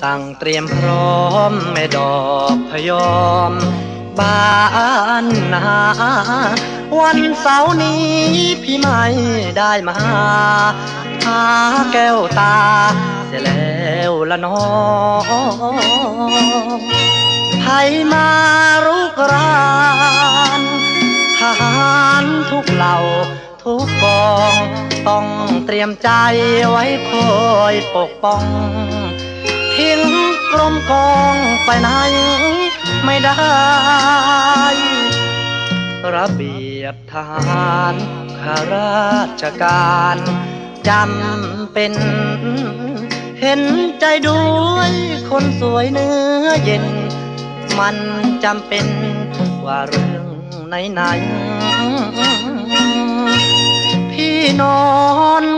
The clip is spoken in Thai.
สั่งเตรียมพร้อมแม่ดอกพยอม บ้านนา วันเสาร์นี้พี่ไม่ได้มาหาแก้วตา เสียแล้วละน้องไผมารุกรานทหารทุกเหล่าทุกกอง ต้องเตรียมใจไว้คอยปกป้อง กองไปไหนไม่ได้ ระเบียบทหารข้าราชการจำเป็น เห็นใจด้วยคนสวยเนื้อเย็น มันจำเป็นว่าเรื่องไหนๆพี่นอนข้างหนึ่ง